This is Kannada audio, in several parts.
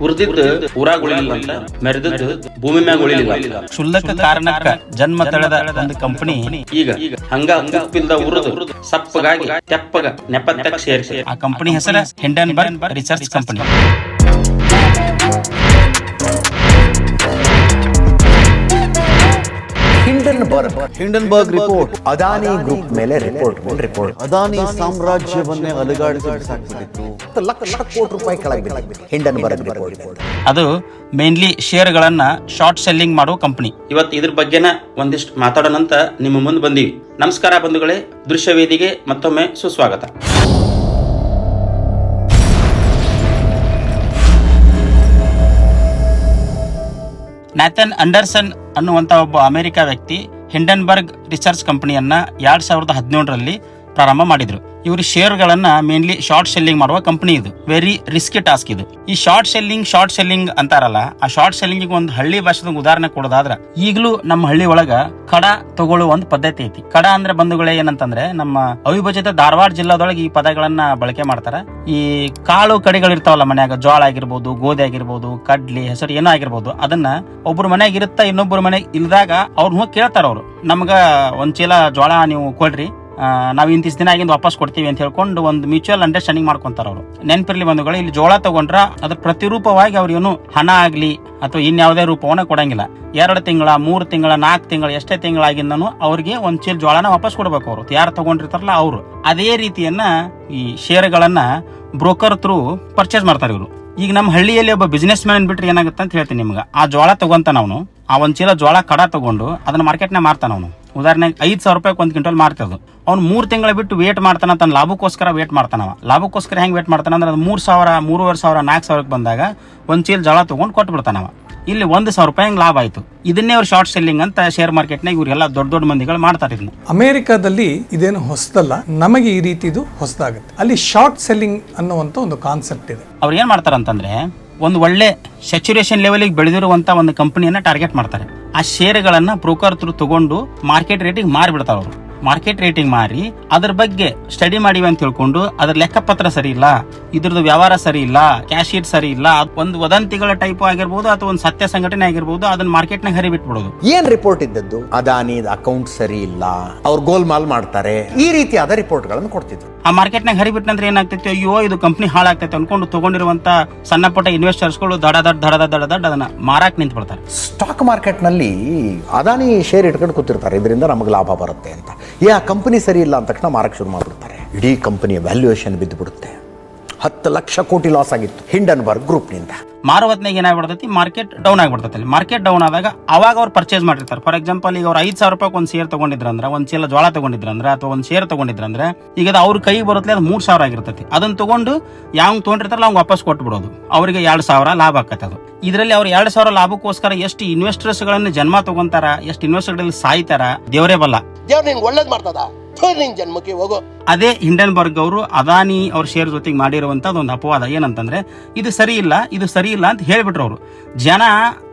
ಉರ್ದಿದ್ದು ಊರಾಗ ಉಳಿಲಿಲ್ಲ ಅಂತ ಮೆರೆದದ್ದು ಭೂಮಿ ಮ್ಯಾಗ ಉಳಿಲಿಲ್ಲ ಶುಲ್ಕ ಕಾರಣಕ್ಕ ಜನ್ಮ ತಳೆದ ಒಂದು ಕಂಪನಿ ಈಗ ಹಂಗ ಉಪ್ಪಿಲ್ದ ಉರಿದು ಸಪ್ಪಗಾಗಿ ತೆಪ್ಪಗ ನೆಪತ್ತಕ್ ಸೇರಿಸಿ ಆ ಕಂಪನಿ ಹೆಸರು Hindenburg research company Hindenburg Hindenburg report Adani group ಮೇಲೆ ರಿಪೋರ್ಟ್ ರಿಪೋರ್ಟ್ ಅದಾನಿ ಸಾಮ್ರಾಜ್ಯವನ್ನೇ ಅಲುಗಾಡಿಸಿ ಬಿಸಾಕ್ಬಿಟ್ಟಿತ್ತು. ಹತ್ತು ಲಕ್ಷ ಕೋಟಿ ರೂಪಾಯಿ ಕೆಳಗೆ. ಹಿಂಡನ್ಬರ್ಗ್ ರಿಪೋರ್ಟ್ ಅದು ಮೇನ್ಲಿ ಶೇರ್ಗಳನ್ನ ಶಾರ್ಟ್ ಸೆಲ್ಲಿಂಗ್ ಮಾಡೋ ಕಂಪನಿ ಇವತ್ತು ಇದ್ರ ಬಗ್ಗೆನ ಒಂದಿಷ್ಟು ಮಾತಾಡೋಣಂತ ನಿಮ್ಮ ಮುಂದೆ ಬಂದೀವಿ. ನಮಸ್ಕಾರ ಬಂಧುಗಳೇ. ದೃಶ್ಯ ವೇದಿಗೆ ಮತ್ತೊಮ್ಮೆ ಸುಸ್ವಾಗತ. ನ್ಯಾಥನ್ ಅಂಡರ್ಸನ್ ಅನ್ನುವಂಥ ಒಬ್ಬ ಅಮೆರಿಕ ವ್ಯಕ್ತಿ ಹಿಂಡನ್ಬರ್ಗ್ ರಿಸರ್ಚ್ ಕಂಪನಿಯನ್ನ ಎರಡು ಸಾವಿರದ ಹದಿನೇಳರಲ್ಲಿ ಪ್ರಾರಂಭ ಮಾಡಿದ್ರು. ಇವರು ಶೇರ್ಗಳನ್ನ ಮೇನ್ಲಿ ಶಾರ್ಟ್ ಸೆಲ್ಲಿಂಗ್ ಮಾಡುವ ಕಂಪನಿ ಇದು. ವೆರಿ ರಿಸ್ಕಿ ಟಾಸ್ಕ್ ಇದು. ಈ ಶಾರ್ಟ್ ಸೆಲ್ಲಿಂಗ್ ಶಾರ್ಟ್ ಸೆಲ್ಲಿಂಗ್ ಅಂತಾರಲ್ಲ, ಆ ಶಾರ್ಟ್ ಸೆಲ್ಲಿಂಗ್ ಒಂದು ಹಳ್ಳಿ ಭಾಷೆದ ಉದಾಹರಣೆ ಕೊಡೋದಾದ್ರ, ಈಗಲೂ ನಮ್ಮ ಹಳ್ಳಿ ಒಳಗ ಕಡ ತಗೊಳ್ಳುವ ಒಂದು ಪದ್ಧತಿ ಐತಿ. ಕಡ ಅಂದ್ರೆ ಬಂಧುಗಳೇ ಏನಂತಂದ್ರೆ, ನಮ್ಮ ಅವಿಭಜಿತ ಧಾರವಾಡ ಜಿಲ್ಲಾದೊಳಗೆ ಈ ಪದಗಳನ್ನ ಬಳಕೆ ಮಾಡ್ತಾರ. ಈ ಕಾಳು ಕಡೆಗಳು ಇರ್ತಾವಲ್ಲ ಮನ್ಯಾಗ ಜೋಳ ಆಗಿರ್ಬೋದು, ಗೋಧಿ ಆಗಿರ್ಬೋದು, ಕಡ್ಲಿ, ಹೆಸರು ಏನೋ ಆಗಿರ್ಬೋದು, ಅದನ್ನ ಒಬ್ರು ಮನ್ಯಾಗ ಇರುತ್ತಾ ಇನ್ನೊಬ್ರು ಮನೆಗೆ ಇಲ್ದಾಗ ಅವ್ರನ್ನ ಹೋಗಿ ಕೇಳ್ತಾರ ಅವ್ರು. ನಮ್ಗ ಒಂದ್ ಚೀಲ ಜೋಳ ನೀವು ಕೊಡ್ರಿ ನಾವ್ ಇಂತಿಷ್ಟು ದಿನ ಆಗಿಂದ ವಾಪಸ್ ಕೊಡ್ತೀವಿ ಅಂತ ಹೇಳ್ಕೊಂಡು ಒಂದು ಮ್ಯೂಚುವಲ್ ಅಂಡರ್ಸ್ಟ್ಯಾಂಡಿಂಗ್ ಮಾಡ್ಕೊಂತಾರ ಅವರು. ನೆನ್ಪಿರ್ಲಿ ಬಂಧುಗಳು, ಇಲ್ಲಿ ಜೋಳ ತಗೊಂಡ್ರ ಅದ್ರ ಪ್ರತಿರೂಪವಾಗಿ ಅವ್ರು ಏನು ಹಣ ಆಗ್ಲಿ ಅಥವಾ ಇನ್ಯಾವುದೇ ರೂಪವನ್ನ ಕೊಡಂಗಿಲ್ಲ. ಎರಡು ತಿಂಗಳ, ಮೂರು ತಿಂಗಳ ನಾಲ್ಕು ತಿಂಗಳ, ಎಷ್ಟೇ ತಿಂಗಳಾಗಿಂದನು ಅವ್ರಿಗೆ ಒಂದ್ ಚೀಲ ಜೋಳನ ವಾಪಸ್ ಕೊಡ್ಬೇಕು ಅವರು. ಯಾರು ತಗೊಂಡಿರ್ತಾರಲ್ಲ ಅವರು. ಅದೇ ರೀತಿಯನ್ನ ಈ ಶೇರ್ಗಳನ್ನ ಬ್ರೋಕರ್ ಥ್ರೂ ಪರ್ಚೇಸ್ ಮಾಡ್ತಾರೆ ಇವರು. ಈಗ ನಮ್ಮ ಹಳ್ಳಿಯಲ್ಲಿ ಒಬ್ಬ ಬಿಸ್ನೆಸ್ ಮ್ಯಾನ್ ಬಿಟ್ರೆ ಏನಾಗುತ್ತೆ ಅಂತ ಹೇಳ್ತೀನಿ ನಿಮ್ಗೆ. ಆ ಜೋಳ ತಗೊಂತಾನ ಅವನು ಆ ಒಂದ್ ಚೀಲ ಜೋಳ ಕಡ ತಗೊಂಡು ಅದನ್ನ ಮಾರ್ಕೆಟ್ನ ಮಾರ್ತಾನ ಅವನು. ಉದಾಹರಣೆಗೆ ಐದು ಸಾವಿರ ರೂಪಾಯಿ ಒಂದು ಕ್ವಿಂಟಲ್ ಮಾರ್ತದ ಅವ್ನು ಮೂರು ತಿಂಗಳ ಬಿಟ್ಟು ವೇಟ್ ಮಾಡ್ತಾನ ತನ್ನ ಲಾಭಕ್ಕೋಸ್ಕರ ವೇಟ್ ಮಾಡ್ತಾನವ. ಲಾಭಕ್ಕೋಸ್ಕರ ಹೆಂಗೆ ವೇಟ್ ಮಾಡ್ತಾನೆ ಅಂದ್ರೆ ಅದು ಮೂರ್ ಸಾವಿರ ಮೂರುವರೆ ಸಾವಿರ ನಾಲ್ಕು ಸಾವಿರಕ್ಕೆ ಬಂದಾಗ ಒಂದು ಚೀಲ ಜಳ ತಗೊಂಡು ಕೊಟ್ಬಿಡ್ತಾನವ. ಇಲ್ಲಿ ಒಂದು ಸಾವಿರ ರೂಪಾಯಿ ಹೆಂಗೆ ಲಾಭ ಆಯ್ತು? ಇದನ್ನೇ ಅವ್ರು ಶಾರ್ಟ್ ಸೆಲ್ಲಿಂಗ್ ಅಂತ ಶೇರ್ ಮಾರ್ಕೆಟ್ನಾಗ ಇವರೆಲ್ಲ ದೊಡ್ಡ ದೊಡ್ಡ ಮಂದಿಗಳು ಮಾಡ್ತಾರೆ ಇದನ್ನ. ಅಮೆರಿಕಾದಲ್ಲಿ ಇದೇನು ಹೊಸದಲ್ಲ ನಮಗೆ ಈ ರೀತಿದು ಹೊಸದಾಗುತ್ತೆ. ಅಲ್ಲಿ ಶಾರ್ಟ್ ಸೆಲ್ಲಿಂಗ್ ಅನ್ನುವಂಥ ಒಂದು ಕಾನ್ಸೆಪ್ಟ್ ಇದೆ. ಅವ್ರು ಏನು ಮಾಡ್ತಾರೆ ಅಂತಂದ್ರೆ ಒಂದು ಒಳ್ಳೆ ಸ್ಯಾಚುರೇಷನ್ ಲೆವೆಲಿಗೆ ಬೆಳೆದಿರುವಂತ ಒಂದು ಕಂಪನಿಯನ್ನ ಟಾರ್ಗೆಟ್ ಮಾಡ್ತಾರೆ. ಆ ಶೇರ್ಗಳನ್ನ ಬ್ರೋಕರ್ ತ್ರೂ ತಗೊಂಡು ಮಾರ್ಕೆಟ್ ರೇಟಿಗೆ ಮಾರಿಬಿಡ್ತಾರ ಅವರು. ಮಾರ್ಕೆಟ್ ರೇಟಿಂಗ್ ಮಾರಿ ಅದ್ರ ಬಗ್ಗೆ ಸ್ಟಡಿ ಮಾಡಿವಿ ಅಂತ ತಿಳ್ಕೊಂಡು ಅದ್ರ ಲೆಕ್ಕಪತ್ರ ಸರಿ ಇಲ್ಲ ಇದ್ರದ್ದು ವ್ಯವಹಾರ ಸರಿ ಇಲ್ಲ ಕ್ಯಾಶ್ ಶೀಟ್ ಸರಿ ಇಲ್ಲ ಒಂದು ವದಂತಿಗಳ ಟೈಪ್ ಆಗಿರ್ಬೋದು ಅಥವಾ ಒಂದು ಸತ್ಯ ಸಂಘಟನೆ ಆಗಿರ್ಬೋದು ಅದನ್ನ ಮಾರ್ಕೆಟ್ ಮಾರ್ಕೆಟ್ನಾಗ ಹರಿಬಿಟ್ಬಿಡೋದು ಏನ್ ರಿಪೋರ್ಟ್ ಇದ್ದದ್ದು? ಅದಾನಿ ಅಕೌಂಟ್ ಸರಿ ಇಲ್ಲ ಅವ್ರು ಗೋಲ್ಮಾಲ್ ಮಾಡ್ತಾರೆ ಈ ರೀತಿಯಾದ ರಿಪೋರ್ಟ್ಗಳನ್ನು ಕೊಡ್ತಿದ್ರು. ಆ ಮಾರ್ಕೆಟ್ ಮಾರ್ಕೆಟ್ನಾಗ ಹರಿಬಿಟ್ನಂದ್ರೆ ಏನಾಗ್ತೈತಿ ಅಯ್ಯೋ ಇದು ಕಂಪ್ನಿ ಹಾಳಾಗ್ತೈತೆ ಅನ್ಕೊಂಡು ತಗೊಂಡಿರುವಂತ ಸಣ್ಣ ಪುಟ್ಟ ಇನ್ವೆಸ್ಟರ್ಸ್ಗಳು ದಡ ದಡ್ ದಡ ದಡ ದಡ ದಡ ಅದನ್ನ ಮಾರಾಕ್ ನಿಂತು ಬಿಡ್ತಾರೆ. ಸ್ಟಾಕ್ ಮಾರ್ಕೆಟ್ನಲ್ಲಿ ಅದಾನಿ ಶೇರ್ ಇಟ್ಕೊಂಡು ಕೂತಿರ್ತಾರೆ ಇದರಿಂದ ನಮಗೆ ಲಾಭ ಬರುತ್ತೆ ಅಂತ. ಏ ಆ ಕಂಪನಿ ಸರಿ ಇಲ್ಲ ಅಂತಕ್ಷಣ ಮಾರಕ್ಕೆ ಶುರು ಮಾಡಿಬಿಡ್ತಾರೆ. ಇಡೀ ಕಂಪನಿಯ ವ್ಯಾಲ್ಯೂಯೇಷನ್ ಬಿದ್ದು ಬಿಡುತ್ತೆ ಹತ್ತು ಲಕ್ಷ ಕೋಟಿ ಲಾಸ್ ಆಗಿತ್ತು. ಹಿಂಡನ್ ಬರ್ ಗ್ರೂಪ್ನಿಂದ. ಮಾರುವತ್ನಾಗ ಏನಾಗ್ಬಿಡ್ತೈತಿ ಮಾರ್ಕೆಟ್ ಡೌನ್ ಆಗ್ಬಿಡ್ತೈತಿ ಅಲ್ಲಿ. ಮಾರ್ಕೆಟ್ ಡೌನ್ ಆದಾಗ ಅವಾಗ ಅವ್ರು ಪರ್ಚೇಸ್ ಮಾಡಿರ್ತಾರೆ ಫಾರ್ ಎಕ್ಸಾಂಪಲ್ ಈಗ ಅವ್ರು ಐದು ಸಾವಿರ ರೂಪಾಯಿ ಒಂದು ಶೇರ್ ತಗೊಂಡಿದ್ರಂದ್ರೆ ಒಂದು ಚೀಲ ಜೋಳ ತಗೊಂಡಿದ್ರಂದ್ರೆ ಅಥವಾ ಒಂದು ಶೇರ್ ತಗೊಂಡಿದ್ರಂದ್ರೆ ಈಗ ಅದು ಅವ್ರ ಕೈ ಬರುತ್ತೆ ಅದು ಮೂರು ಸಾವಿರ ಆಗಿರ್ತೈತಿ. ಅದನ್ನ ತಗೊಂಡು ಯಾವ ತೊಗೊಂಡಿರ್ತಾರಲ್ಲ ಅವ್ನು ವಾಪಸ್ ಕೊಟ್ಬಿಡೋದು. ಅವರಿಗೆ ಎರಡ್ ಸಾವಿರ ಲಾಭ ಆಕತ್ತೆ ಅದು. ಇದರಲ್ಲಿ ಅವ್ರು ಎರಡು ಸಾವಿರ ಲಾಭಕ್ಕೋಸ್ಕರ ಎಷ್ಟು ಇನ್ವೆಸ್ಟರ್ಸ್ ಗಳನ್ನ ಜನ್ಮ ತಗೊಂತಾರ ಎಷ್ಟು ಇನ್ವೆಸ್ಟರ್ ಸಾಯ್ತಾರ ದೇವರೇ ಬಲ್ಲ. ದೇವ್ರ ನಿಂಗೆ ಒಳ್ಳೇದ್ ಮಾಡ್ತದ? ನಿನ್ ಜನ್ಮಕ್ಕೆ ಹೋಗೋ. ಅದೇ ಹಿಂಡನ್ಬರ್ಗ್ ಅವರು ಅದಾನಿ ಅವ್ರ ಶೇರ್ ಜೊತೆಗೆ ಮಾಡಿರುವಂತದ್ದು ಒಂದು ಅಪವಾದ. ಏನಂತಂದ್ರೆ, ಇದು ಸರಿ ಇಲ್ಲ, ಇದು ಸರಿ ಇಲ್ಲ ಅಂತ ಹೇಳ್ಬಿಟ್ರು ಅವರು. ಜನ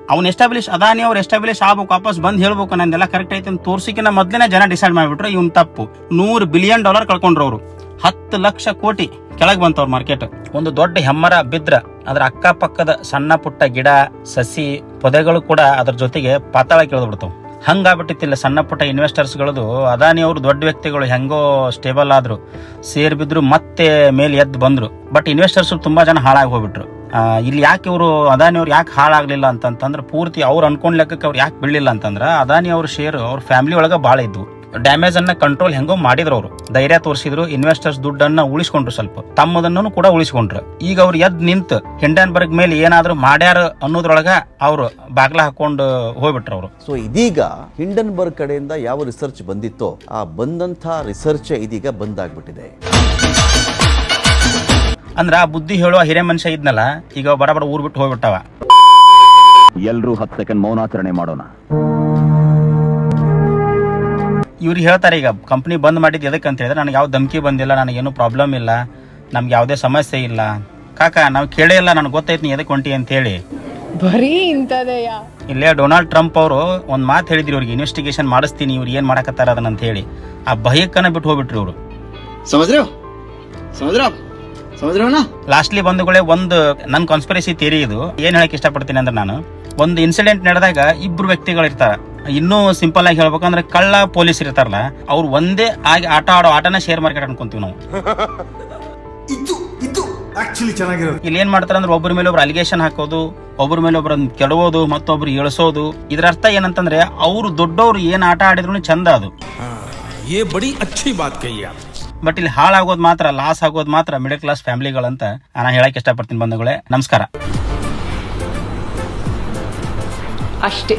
ಅವ್ನ ಎಸ್ಟಾಬ್ಲಿಷ್ ಅದಾನಿ ಅವ್ರು ಎಸ್ಟಾಬ್ಲಿಷ್ ಆಗ್ಬೇಕು, ವಾಪಸ್ ಬಂದ್ ಹೇಳ್ಬೇಕು ನಂದೆಲ್ಲ ಕರೆಕ್ಟ್ ಐತೆ ಅಂತ ತೋರ್ಸಿಕಿನ ಮೊದ್ಲೇ ಜನ ಡಿಸೈಡ್ ಮಾಡಿಬಿಟ್ರು, ಇವ್ನ ತಪ್ಪು. ನೂರು ಬಿಲಿಯನ್ ಡಾಲರ್ ಕಳ್ಕೊಂಡ್ರು ಅವರು. ಹತ್ತು ಲಕ್ಷ ಕೋಟಿ ಕೆಳಗ್ ಬಂತವ್ರ ಮಾರ್ಕೆಟ್ ಒಂದು ದೊಡ್ಡ ಹೆಮ್ಮರ ಬಿದ್ರ. ಅದ್ರ ಅಕ್ಕಪಕ್ಕದ ಸಣ್ಣ ಪುಟ್ಟ ಗಿಡ, ಸಸಿ, ಪೊದೆಗಳು ಕೂಡ ಅದ್ರ ಜೊತೆಗೆ ಪಾತಾಳ ಕೇಳಿದ್ ಬಿಡ್ತಾವ್ ಹಂಗಾಗ್ಬಿಟ್ಟಿತ್ತಿಲ್ಲ ಸಣ್ಣ ಪುಟ್ಟ ಇನ್ವೆಸ್ಟರ್ಸ್ಗಳದು ಅದಾನಿ ಅವರು ದೊಡ್ಡ ವ್ಯಕ್ತಿಗಳು ಹೆಂಗೋ ಸ್ಟೇಬಲ್ ಆದ್ರು. ಸೇರ್ ಬಿದ್ರು ಮತ್ತೆ ಮೇಲೆ ಎದ್ದು ಬಂದ್ರು. ಬಟ್ ಇನ್ವೆಸ್ಟರ್ಸ್ ತುಂಬಾ ಜನ ಹಾಳಾಗಿ ಹೋಗ್ಬಿಟ್ರು. ಇಲ್ಲಿ ಯಾಕೆ ಇವರು ಅದಾನಿ ಅವ್ರು ಯಾಕೆ ಹಾಳಾಗ್ಲಿಲ್ಲ ಅಂತಂತಂದ್ರೆ ಪೂರ್ತಿ ಅವ್ರು ಅನ್ಕೊಂಡ್ ಲೆಕ್ಕಕ್ಕೆ ಅವ್ರು ಯಾಕೆ ಬೀಳಿಲ್ಲ ಅಂತಂದ್ರೆ ಅದಾನಿ ಅವ್ರ ಶೇರ್ ಅವ್ರ ಫ್ಯಾಮಿಲಿ ಒಳಗ ಭಾಳ ಇದ್ವು. ಡ್ಯಾಮೇಜ್ ಅನ್ನ ಕಂಟ್ರೋಲ್ ಹೆಂಗೋ ಮಾಡಿದ್ರು ಅವರು. ಧೈರ್ಯ ತೋರಿಸಿದ್ರು ಇನ್ವೆಸ್ಟರ್ಸ್ ದುಡ್ಡನ್ನ ಉಳಿಸ್ಕೊಂಡ್ರು ಸ್ವಲ್ಪ. ತಮ್ಮದನ್ನು ಕೂಡ ಉಳಿಸ್ಕೊಂಡ್ರು. ಈಗ ಅವ್ರು ಎದ್ ನಿಂತು ಹಿಂಡನ್ಬರ್ಗ್ ಮೇಲೆ ಏನಾದ್ರು ಮಾಡ್ಯಾರ ಅನ್ನೋದ್ರೊಳಗ ಅವ್ರು ಬಾಗ್ಲ ಹಾಕೊಂಡು ಹೋಗ್ಬಿಟ್ರು ಅವರು. ಸೊ ಇದೀಗ ಹಿಂಡನ್ಬರ್ಗ್ ಕಡೆಯಿಂದ ಯಾವ ರಿಸರ್ಚ್ ಬಂದಿತ್ತೋ ಆ ಬಂದಂತ ರಿಸರ್ಚ್ ಇದೀಗ ಬಂದಾಗ್ಬಿಟ್ಟಿದೆ. ಅಂದ್ರ ಆ ಬುದ್ಧಿ ಹೇಳುವ ಹಿರೇ ಮನುಷ್ಯ ಇದ್ನಲ್ಲ ಈಗ ಬಡ ಬಡ ಊರ್ ಬಿಟ್ಟು ಹೋಗ್ಬಿಟ್ಟವ. ಎಲ್ರೂ ಹತ್ತು ಸೆಕೆಂಡ್ ಮೌನಾಚರಣೆ ಮಾಡೋಣ. ಇವ್ರಿಗೆ ಹೇಳ್ತಾರೆ ಈಗ ಕಂಪ್ನಿ ಬಂದ್ ಮಾಡಿದ್ದು ಎದಕ್ಕೆ ಅಂತ ಹೇಳಿದ್ರೆ ನನಗೆ ಯಾವ ಧಮಕಿ ಬಂದಿಲ್ಲ ನನಗೇನು ಪ್ರಾಬ್ಲಮ್ ಇಲ್ಲ ನಮ್ಗೆ ಯಾವುದೇ ಸಮಸ್ಯೆ ಇಲ್ಲ. ಕಾಕ ನಾವು ಕೇಳೇ ಇಲ್ಲ ನನಗೆ ಗೊತ್ತೈತಿ ನೀ ಎದಕ್ಕೆ ಹೊಂಟಿ ಅಂತ ಹೇಳಿ. ಬರೀ ಇಂಥದೆಯಾ ಇಲ್ಲೇ ಡೊನಾಲ್ಡ್ ಟ್ರಂಪ್ ಅವರು ಒಂದು ಮಾತು ಹೇಳಿದ್ರು ಇವ್ರಿಗೆ ಇನ್ವೆಸ್ಟಿಗೇಷನ್ ಮಾಡಿಸ್ತೀನಿ ಇವ್ರು ಏನು ಮಾಡಕತ್ತಾರ ಅದನ್ನ ಅಂತ ಹೇಳಿ. ಆ ಭಯಕ್ಕನ ಬಿಟ್ಟು ಹೋಗ್ಬಿಟ್ರು ಇವರು. ಸಮುದ್ರ ಸಮಜ್ರ ಲಾಸ್ಟ್ಲಿ ಬಂಧುಗಳೇ ಒಂದು ನನ್ನ ಕಾನ್ಸ್ಪಿರಸಿ ಥಿಯರಿ ಇದು. ಏನು ಹೇಳಕ್ಕೆ ಇಷ್ಟಪಡ್ತೀನಿ ಅಂದ್ರೆ ನಾನು ಒಂದು ಇನ್ಸಿಡೆಂಟ್ ನಡೆದಾಗ ಇಬ್ರು ವ್ಯಕ್ತಿಗಳು ಇರ್ತಾರ ಇನ್ನೂ ಸಿಂಪಲ್ ಆಗಿ ಹೇಳ್ಬೇಕಂದ್ರೆ ಕಳ್ಳ ಪೊಲೀಸ್ ಇರ್ತಾರಲ್ಲ ಅವ್ರು ಒಂದೇ ಆಗಿ ಆಟ ಆಡೋ ಆಟನ ಶೇರ್ ಮಾರ್ಕೆಟ್ ಅನ್ಕೊಂತೀವಿ ನಾವು. ಇಲ್ಲಿ ಏನ್ ಮಾಡ್ತಾರೆ ಅಂದ್ರೆ ಒಬ್ಬರ ಮೇಲೆ ಒಬ್ರು ಅಲಿಗೇಷನ್ ಹಾಕೋದು ಒಬ್ಬರ ಮೇಲೆ ಒಬ್ರು ಕೆಡವೋದು ಮತ್ತೊಬ್ರು ಇಳಿಸೋದು. ಇದ್ರ ಅರ್ಥ ಏನಂತಂದ್ರೆ ಅವ್ರು ದೊಡ್ಡವ್ರು ಏನ್ ಆಟ ಆಡಿದ್ರು ಚಂದ ಅದು. ಬಡಿ ಅಚ್ಚಿ ಬಾತ್ ಬಟ್ ಇಲ್ಲಿ ಹಾಳಾಗೋದು ಮಾತ್ರ ಲಾಸ್ ಆಗೋದು ಮಾತ್ರ ಮಿಡಲ್ ಕ್ಲಾಸ್ ಫ್ಯಾಮಿಲಿಗಳಂತ ನಾನು ಹೇಳಕ್ ಇಷ್ಟಪಡ್ತೀನಿ ಬಂಧುಗಳೇ. ನಮಸ್ಕಾರ. ಅಷ್ಟೇ.